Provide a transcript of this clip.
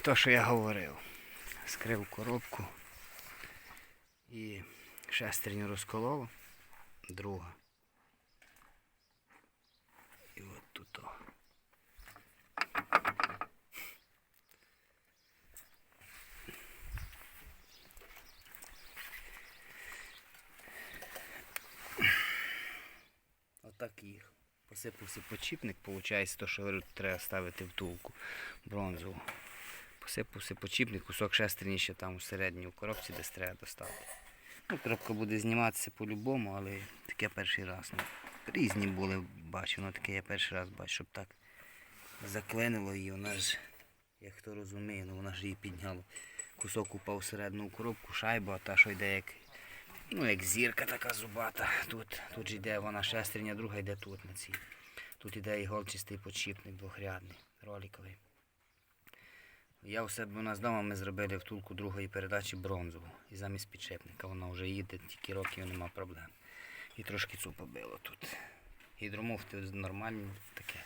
то, що я говорив. Скрив коробку і шестерню розколов. Друга. І от тут. о. Отак їх. Посипався почіпник, виходить, то, що треба ставити втулку бронзову. Посипався почіпник, кусок ще там у середній у коробці десь треба достати. Ну, коробка буде зніматися по-любому, але таке перший раз. Ну, різні були, бачу, ну таке я перший раз бачу, щоб так заклинило її, вона ж, як хто розуміє, ну вона ж її підняло. Кусок упав всередину у коробку, шайба, а та що йде як, ну, як зірка така зубата. Тут, тут ж йде вона шестерня, друга йде тут на цій. Тут йде іголчистий подшипник двохрядний, роликовий. Я у себе у нас вдома ми зробили втулку другої передачі бронзову. І замість підшипника вона вже їде, тільки років нема проблем. І трошки цупа било тут. Гідромуфти нормальні таке.